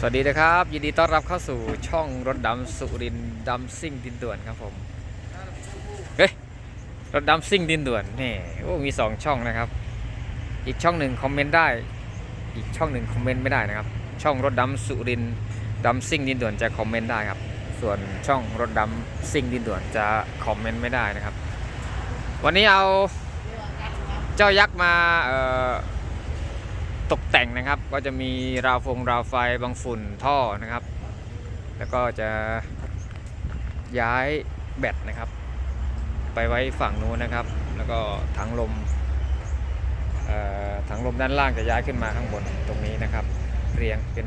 สวัสดีนะครับ ยินดีต้อนรับเข้าสู่ช่องรถดำสุรินดำซิ่งดินด่วนครับผมเฮ้ยรถดำซิ่งดินด่วนนี่โอ้มีสองช่องนะครับ อีกช่องหนึ่งคอมเมนต์ได้ อีกช่องหนึ่งคอมเมนต์ไม่ได้นะครับ ช่องรถดำสุรินดำซิ่งดินด่วนจะคอมเมนต์ได้ครับ ส่วนช่องรถดำซิ่งดินด่วนจะคอมเมนต์ไม่ได้นะครับ วันนี้เอาเจ้ายักษ์มาเอ่อ ตกแต่งนะครับ ก็จะมีราวฟงราวไฟบางฝุ่นท่อนะครับ แล้วก็จะย้ายแบตนะครับ ไปไว้ฝั่งนู้นนะครับ แล้วก็ถังลมถังลมด้านล่างจะย้ายขึ้นมาข้างบนตรงนี้นะครับ เรียงเป็น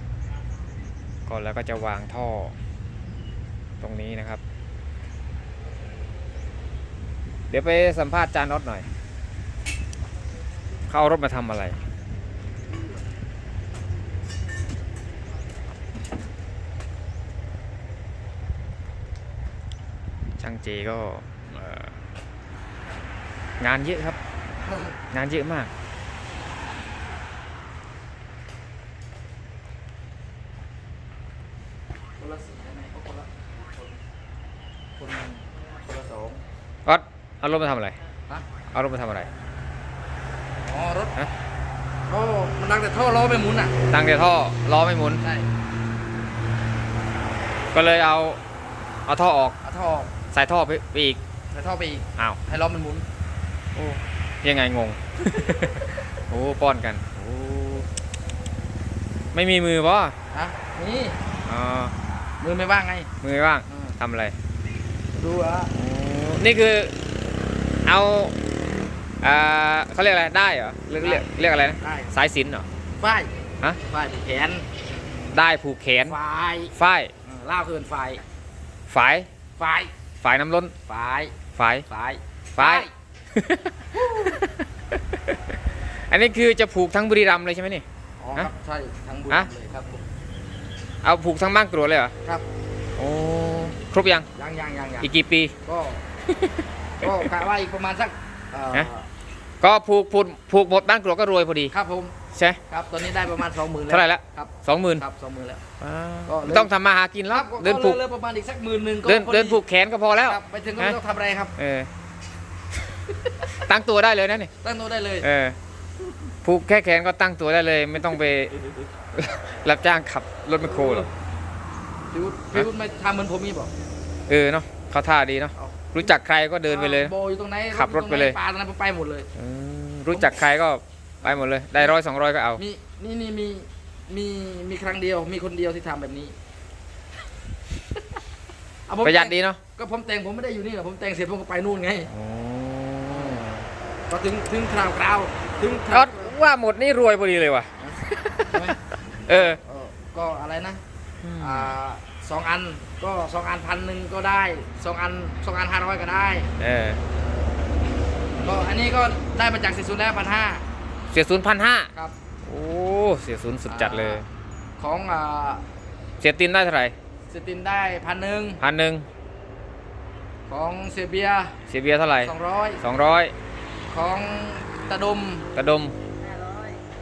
3 ก็แล้วก็จะวางท่อตรงนี้นะครับ เดี๋ยวไปสัมภาษณ์จานน็อตหน่อย เขาเอารถมาทำอะไร ช่างเจก็เอ่องานเยอะครับ งานเยอะมากคนละสี่ได้ไหมเอาคนละคนคนละคนละสองก็เอารถมาทำอะไรฮะเอารถมาทำอะไร อ๋อรถฮะโอ้มันดังแต่ท่อล้อไม่หมุนอะตั้งแต่ท่อล้อไม่หมุนใช่ก็เลยเอา เอาท่อออก เอาท่อใส่ท่อไปไปอีกใส่ท่อไปอีกอ้าวให้ล้อมันหมุน โอ้ยังไงงง โอ้ป้อนกันโอ้ไม่มีมือป่ะฮะนี่อ๋อมือไม่ว่างไงมือว่างอืมทำอะไรดูอะนี่คือเอาอ่าเขาเรียกอะไรได้เหรอเรียกเรียกเรียกอะไรนะได้สายสิญจนเหรอ ฝ้ายฮะ ฝ้ายผูกแขนได้ผูกแขนฝ้ายฝ้าย เออล่าวเกินฝ้าย ฝาย ฝ้าย ฝายน้ำล้นฝ้ายฝายฝ้ายฝาย อันนี้คือจะผูกทั้งบุรีรัมย์เลยใช่ไหมนี่ อ๋อครับ ใช่ทั้งบุญฮะเลยครับผมเอาผูกทั้งบ้านกรวดเลยเหรอ ครับ โอ้ ครบยัง ยังยังยังยังอีกกี่ปี ก็ ก็กะว่าอีกประมาณสักเอ่อ ฮะ ก็ผูกผูกผูกหมดบ้านกรวดก็รวยพอดี ครับผม ใช่ ครับตอนนี้ได้ประมาณสองหมื่นแล้วเท่าไหร่ละ ครับสองหมื่นครับสองหมื่นแล้วอ่าก็เลยไม่ต้องทำมาหากินคแล้รัวบก็เดินผูกเหลือประมาณอีกสักหมื่นหนึ่งก็เดินพอเดินผูกแขนก็พอแล้ว ครับไปถึงก็ไม่ฮะต้องทำอะไรครับ เออ ตั้งตัวได้เลยนะนี่ตั้งโน้ตได้เลย เออผูกแค่แขนก็ตั้งตัวได้เลย ไม่ต้องไป รับจ้างขับรถแมคโครหรอกพี่วุฒิพี่วุฒิไม่ทำเหมือนผมนี่บอกเออเนาะเขาท่าดีเนาะเอารู้จักใครก็เดินไปเลย โบอยู่ตรงไหนขับรถไปเลย ปลาตรงนั้นผมไปหมดเลย อืมรู้จักใครก็ ไปหมดเลย ได้ร้อยสองร้อยก็เอา มีนี่นี่มีมีมีครั้งเดียว มีคนเดียวที่ทำแบบนี้เอาผมประหยัดแต่งดีเนาะก็ผมแต่งผมไม่ได้อยู่นี่หรอกผมแต่งเสร็จผมก็ไปนู่นไงโอ้ก็ถึงถึงคราวคราวถึงคก็ราวว่าหมดนี่รวยพอดีเลยว่ะ ใช่ไหมเออ เออก็อะไรนะ อ่าสองอันก็สองอันพันหนึ่งก็ได้สองอันสองอันห้าร้อยก็ได้ เออ ก็อันนี้ก็ได้มาจากสี่ศูนย์แล้วพันห้า เสียศูนย์พันห้าครับ โอ้ เสียศูนย์สุดจัดเลย ของอ่าเสียตินได้เท่าไหร่เซตินได้พันหนึ่งพันหนึ่งของเซเบียเสียเบียร์เท่าไหร่สองร้อยสองร้อยของตะดมกระดม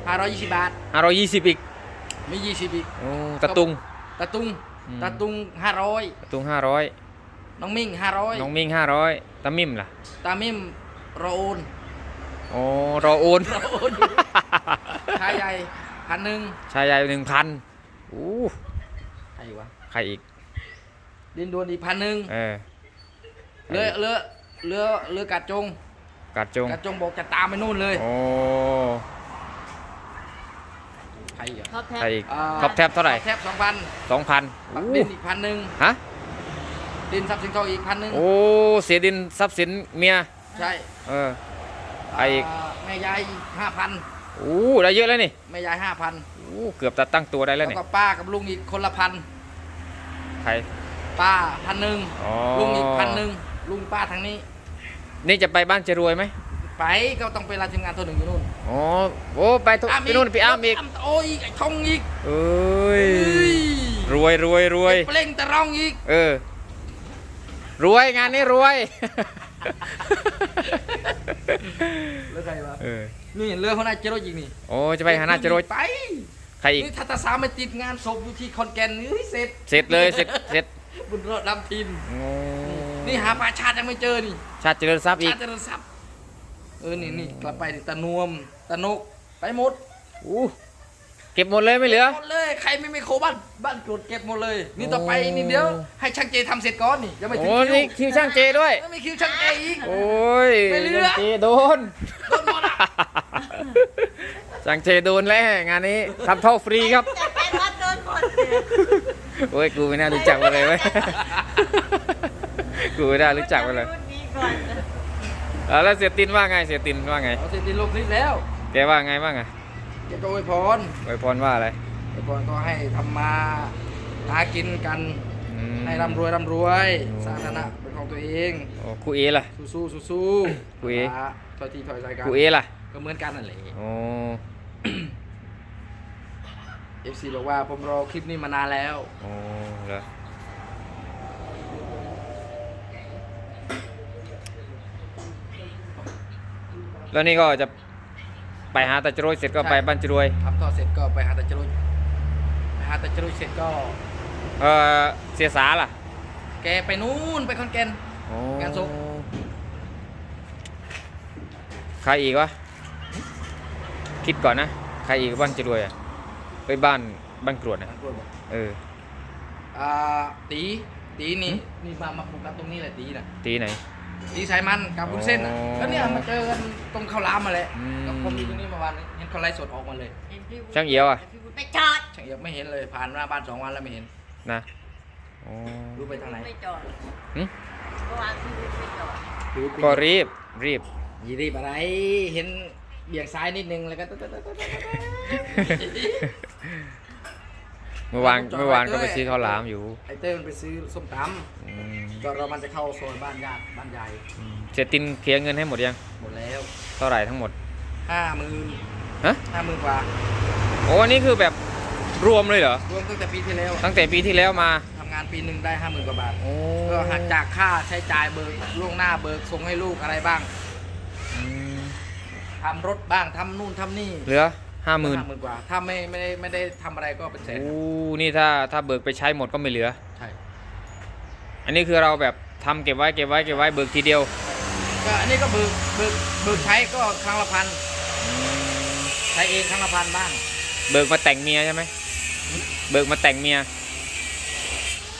ห้าร้อยยี่สิบบาทห้าร้อยยี่สิบอีกไม่ยี่สิบอีกโอ้ตะตุง ตะตุงอืม ตะตุงห้าร้อยตะตุงห้าร้อยน้องมิ่งห้าร้อยน้องมิงห้าร้อยตามิมล่ะ ตามิมโรโอน โอ้รอโอนโรโอนชายใหญ่พันหนึ่งชายใหญ่หนึ่งพันอู้ใครวะใครอีก ดินดวนอีกพันหนึ่งเออเรือเรือเรือเรือกัดจงกัดจงกัดจงบอกจะตามไปนู่นเลยโอ้ใครอะท็อปแท็ใครบอีกาท็อปแท็บเท่าไหร่แทบสองพันสองพันดินอีกพันหนึ่งฮะดินทรัพย์สินทองอีกพันหนึ่งโอ้เสียดินทรัพย์สินเมียใช่เออ ใครอีกาแม่ยายห้าพันโอ้ได้เยอะแล้วนี่แม่ยายห้าพันโอ้เกือบจะตั้งตัวได้แล้แล้ววนี่ก็ป้ากับลุงอีกคนละพันใคร ป้าพันหนึ่งอ๋อ ลุงอีกพันหนึ่งลุงป้าทางนี้ นี่จะไปบ้านจะรวยไหมไปก็ต้องไปรายทีมงานตัวหนึ่งอยู่นู่นอ๋อโอ้ไปทุไปนู่นไปอ้ามอีกโอ้ยไอ้ทองอีกเอ้ยเอ้ยรวยรวยรวย เปล่งตะรองอีก เออ รวยงานนี้รวย แล้วใครวะเออนี่เรือเขาน่าจะรถอีกนี่โอ้จะไปหาหน้าจะรวยไปใครอีกนี่ถ้าตาสามไปติดงานศพอยู่ที่คอนแกนนี่เสร็จเสร็จเลยเสร็จเสร็จบุญรอดดำทินโอ้นี่หาปลาชาติยังไม่เจอนี่ ชาติเจริญทรัพย์อีชากติเจริญทรัพย์เออนี่นี่กลับไปนี่ตะนวมตะนกไปหมดอู้เก็บหมดเลยไม่เหลือ หมดเลยใครไม่มีโคบ้านบ้านกรดเก็บหมดเลย นี่ต่อไปโอ้นี่เดี๋ยวให้ช่างเจทำเสร็จก่อนนี่ยังไม่ถึงโอ้คิวนี่คิวช่างเจด้วย ไม่มีคิวช่างเจอีก โอ้ยไม่เหลือ ช่างเจโดน โดนหมดอะช่างเจโดนแล้วงานนี้ทำท่อฟรีครับ แต่แกวัดโดนหมดเลยโอ้ยกูไม่น่ารู้จักมาเลยเว้ย กูไม่น่ารู้จักมาเลยรุ่นนี้ก่อนนะอ่าแล้วเสียตินว่าไงเสียตินว่าไง เอาเสร็จติดลงคลิปแล้วแกว่าไงบ้างอะ แกก็อวยพรไวยพรว่าอะไรอวยพรก็ให้ทำมาหากินกัน อืม ให้ร่ำรวยร่ำรวยโอ้ สร้างฐานะเป็นของตัวเอง โอ้ครูเอล่ะ สู้สู้สู้สู้คุยนะถอยทีถอยใจกันครูเอล่ะก็เหมือนกันนั่นแหละ โอ้ FC บอกว่าผมรอคลิปนี้มานานแล้ว โอ้เหรอแล้วนี่ก็จะ ไปหาตาจรวยเสร็จก็ไปบ้านจรวยทำท่อเสร็จก็ไปหาตาจรุยไปหาตาจรุยเสร็จก็ เออเสียสาล่ะ แกไปนู่นไปคอนแกนโอ้งานศพใครอีกวะคิดก่อนนะใครอีกบ้านจรวยอะไปบ้านบ้านกรวดนะเอออ่าตีตีนี่นี่มามาโฟกัสตรงนี้แหละตีน่ะตีไหน ตีสายมันกับบุญเส้นน่ะอ๋อแล้วเนี่ยมาเจอกันตรงข้าวหลามมาเลยอืมก็ผมอยู่ตรงนี้เมื่อวานเห็นเขาไลฟ์สดออกมาเลยเห็นพี่วุฒิช่างเอียวอะห็นพี่วุฒิไปจอดช่างเอียบไม่เห็นเลยผ่านหน้าบ้านสองวันแล้วไม่เห็นนะโอ้รู้ไปทางไหนไม่จอดหึเมื่อวานพี่วุฒิไปจอดรู้ก็รีบรีบ ยีรีบอะไรเห็นเบี่ยงซ้ายนิดนึงแล้วก็ เมื่อวานเมื่อวานก็ไปซื้อข้าวหลามอยู่ไอเต้ยมันไปซื้อส้มตอื มำก็เรามันจะเข้าโซนบ้านญาติบ้านใหญ่เสียตินเคลียร์เงินให้หมดยัง หมดแล้วเท่าไหร่ทั้งหมด ห้าหมื่นฮะ ห้าหมื่นกว่าโอ้อันนี้คือแบบรวมเลยเหรอ รวมตั้งแต่ปีที่แล้วตั้งแต่ปีที่แล้วมา ทำงานปีหนึ่งได้ห้าหมื่นกว่าบาท โอ้ก็หักจากค่าใช้จ่ายเบิกล่วงหน้าเบิกส่งให้ลูกอะไรบ้างอืมทำรถบ้างทำนู่นทำนี่เหลือห้าหมื่นห้าหมื่นกว่า ถ้าไม่ไม่ได้ไม่ได้ทำอะไรก็เป็นแสนโอ้นี่ถ้าถ้าเบิกไปใช้หมดก็ไม่เหลือใช่ อันนี้คือเราแบบทำเก็บไว้เก็บไว้เก็บไว้เบิกทีเดียว ก็อันนี้ก็เบิกเบิกเบิกใช้ก็ครั้งละพันใช้เองครั้งละพันบ้าง เบิกมาแต่งเมียใช่ไหมเบิกมาแต่งเมีย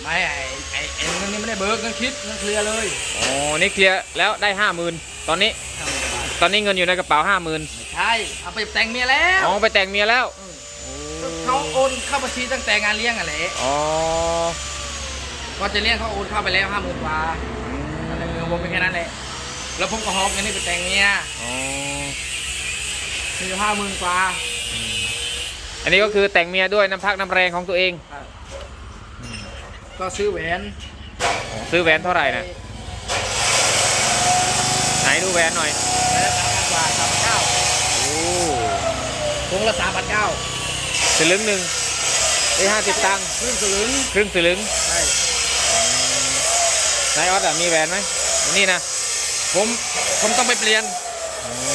ไม่ไอไอไอเงินนี้ไม่ได้เบิกเงินคิดเงินเคลียร์เลยอ๋อนี่เคลียร์แล้วได้ห้าหมื่นตอนนี้ห้าหมื่นกว่าบาทตอนนี้เงินอยู่ในกระเป๋าห้าหมื่นไม่ใช่เอาไปแต่งเมียแล้วอ๋อไปแต่งเมียแล้วเขาโอนเข้าบัญชีตั้งแต่งานเลี้ยงอะแหละอ๋อ ก็จะเลี้ยงเขาโอนเข้าไปแล้วห้าหมื่นกว่าอะไรเงินผมเป็นแค่นั้นแหละแล้วผมก็หอบเงินนี้ไปแต่งเมียอ๋อมีห้าหมื่นกว่าอันนี้ก็คือแต่งเมียด้วยน้ำพักน้ำแรงของตัวเองก็ซื้อแหวนซื้อแหวนเท่าไหร่นะไหนดูแหวนหน่อยไปละสามพันกว่าสามพันเก้าโอ้วงละสามพันเก้าสลึงหนึ่งได้ห้าสิบตังค์ครึ่งสลึงครึ่งสลึงใช่ นายออสอะมีแหวนไหมนี่นะผมผมต้องไปเปลี่ยน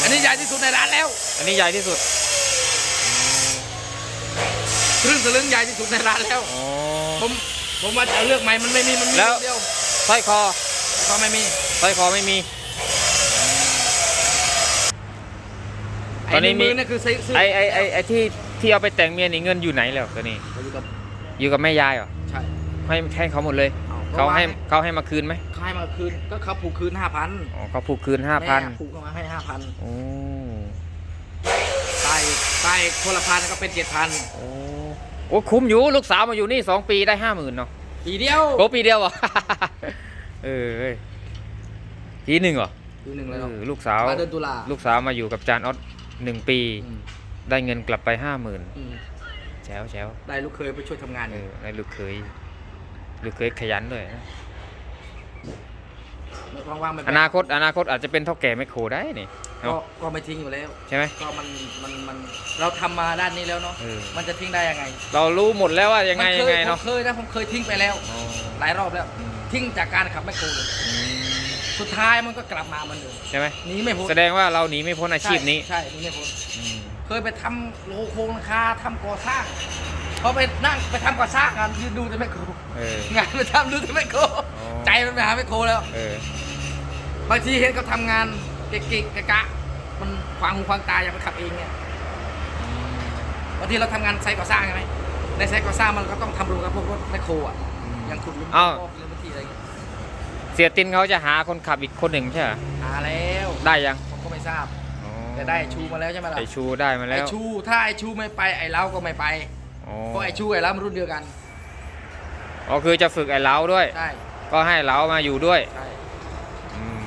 อันนี้ใหญ่ที่สุดในร้านแล้ว อันนี้ใหญ่ที่สุดครึ่งสลึงใหญ่ที่สุดในร้านแล้ว อ๋อ ผมผมว่าจะเลือกใหม่มันไม่มีมันมีแล้ว เดียวสร้อยคอก็ไม่มีสร้อยคอไม่มี ตอนนี้ไใมีนี่คือซื้อซื้ไอไอไอไอที่ที่เอาไปแต่งเมียนี่เงินอยู่ไหนแล้วตัวนี้ อยู่กับอยู่กับแม่ยายเหรอใช่ให้ให้เขาหมดเลย เอาเขาให้เพราะว่าเขาให้มาคืนไหมขายมาคืนก็เขาผูกคืนห้าพันอ๋อเขาผูกคืนห้าพันผูกเข้ามาให้ห้าพันโอ้ตายตายคนละพันก็เป็นเจ็ดพันโอ้โอ้คุ้มอยู่ลูกสาวมาอยู่นี่สองปีได้ห้าหมื่นเนาะปีเดียวโอ้ปีเดียวเหรอเออเอ้ยปีหนึ่งเหรอปีหนึ่งเลยเนาะเออลูกสาวมาเดือนตุลาลูกสาวมาอยู่กับจานออสหนึ่งปีอืมได้เงินกลับไปห้าหมื่นอืมแจ๋วแจ๋วได้ลูกเคยไปช่วยทำงานเออยู่อได้ลูกเคย ลูกเคยขยันด้วยนะว่างๆไม่อนาคต อนาคตอาจจะเป็นเท่าแก่ไม่โครได้นี่ก็เนาะก็ไม่ทิ้งอยู่แล้ว ใช่ไหม ก็มันมันมันเราทำมาด้านนี้แล้วเนาะเออ มันจะทิ้งได้ยังไงเรารู้หมดแล้วว่ายังไงมันยังเคไงผมเนาะเคยนะผมเคยทิ้งไปแล้ว อ๋อหลายรอบแล้วอืมทิ้งจากการขับแมคโครเลยอืมสุดท้ายมันก็กลับมาเหมือนเดิมใช่ไหมหนีไม่พ้นแสดงว่าเราหนีไม่พ้นอาชีพนี้ ใช่ใช่หนีไม่พ้นอืม เคยไปทำโลโครงราคาทำก่อสร้างพอไปนั่งไปทำก่อสร้างกันยืนดูแต่ไม่โครเอองานไปทำดูแต่ไม่โครอ๋อใจมันไปหาไม่โครแล้วเออบางทีเห็นเขาทำงานเก๊กๆกะกะ มันขวางหูขวางตาอยากไปขับเองเนี่ยบางทีเราทำงานไซต์ก่อสร้างใช่ไหมในไซต์ก่อสร้างมันก็ต้องทำรวมกับพวกรถแมคโครอะอย่างขุดหลุมอ้าวออกหรือบางทีอะไรเงี้ยเสียตินเขาจะหาคนขับอีกคนหนึ่งใช่ไหมหาแล้วได้ยังผมก็ไม่ทราบอ๋อ แต่ได้ชูมาแล้วใช่ไหมล่ะไอชูได้มาแล้ไอวชูถ้าไอชูไม่ไปไอเล้าก็ไม่ไปอ๋อเพราะไอชูไอเล้ามันรุ่นเดียวกันอ๋อคือจะฝึกไอ้เล้าด้วยใช่ก็ให้เล้ามาอยู่ด้วยใช่อืม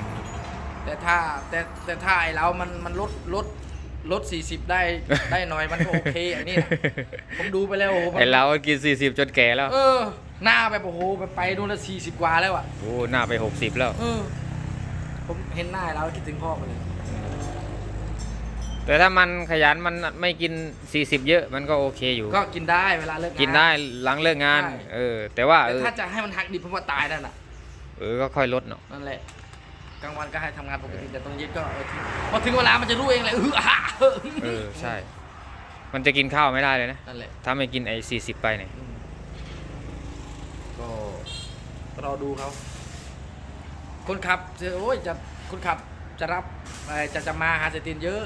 แต่ถ้าแต่แต่ถ้าไอเล้ามันมันลดลดลด 40 ได้ได้หน่อยมันก็โอเคอันนี้นะผมดูไปแล้วโอ้โหมันไอ้เล้ากิน 40 จนแก่แล้ว เออ หน้าแบบโอ้โหไปไปนู่นละสี่สิบกว่าแล้วอะโอ้หน้าไป 60 แล้ว เออ ผมเห็นหน้าแล้วคิดถึงพ่อมาเลย แต่ถ้ามันขยันมันไม่กิน 40 เยอะมันก็โอเคอยู่ ก็กินได้เวลาเลิกงานกินได้หลังเลิกงาน ใช่ เออ แต่ว่าแต่เออถ้าจะให้มันหักดิบเพราะว่าตายนั่นน่ะเออก็ค่อยลดเนาะ นั่นแหละกลางวันก็ให้ทำงานปกติแต่ตอนเย็นก็เออทิ้งพอถึงเวลามันจะรู้เองเลยเอออะเออใช่ มันจะกินข้าวไม่ได้เลยนะ นั่นแหละถ้าไม่กินไอ้40ไปเนี่ยอืมก็รอดูเขาคนขับเจอโอ้ยจะคนขับจะรับเอ่อจะจะมาหาเสยตินเยอะ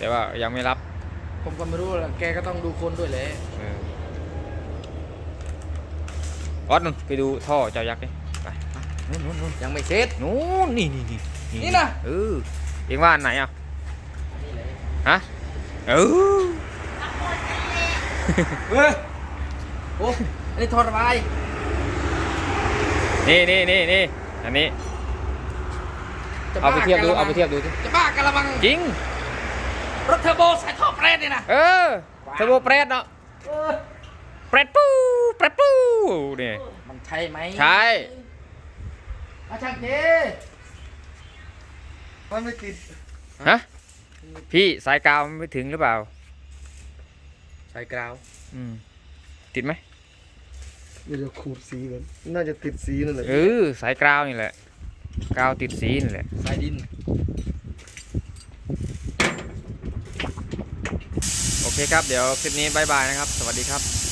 แต่ว่ายังไม่รับผมก็ไม่รู้แหละแกก็ต้องดูคนด้วยแหละเออออสนุ่นไปดูท่อเจ้ายักษ์ดิไปนู่นนู่นนู่นยังไม่เสร็จ นู่นนี่นี่นี่นี่นะเออเองว่าอันไหนอะนี่เลยฮะเออเฮ้ยโอ้อันนี้ทอระบายนี่นี่นี่นี่อันนี้ จะเอาไปเทียบดู กะละมังเอาไปเทียบดูสิจะบ้ากะละมังจริง รถเทอร์โบใส่ท่อเปรตนี่นะเออเทอร์โบเปรสเนาะเปรสปูเปรสปูนี่มันใช่ไหมใช่อาช่างเจมันไม่ติดฮะพี่สายกาวมันไม่ถึงหรือเปล่าใส่กราวอืมติดไหมเดี๋ยวขูดสีก่อนน่าจะติดสีนั่นแหละเออสายกาวนี่แหละกาวติดสีนี่แหละใส่ดิน โอ เคครับ เดี๋ยวคลิปนี้บายบายนะครับ สวัสดีครับ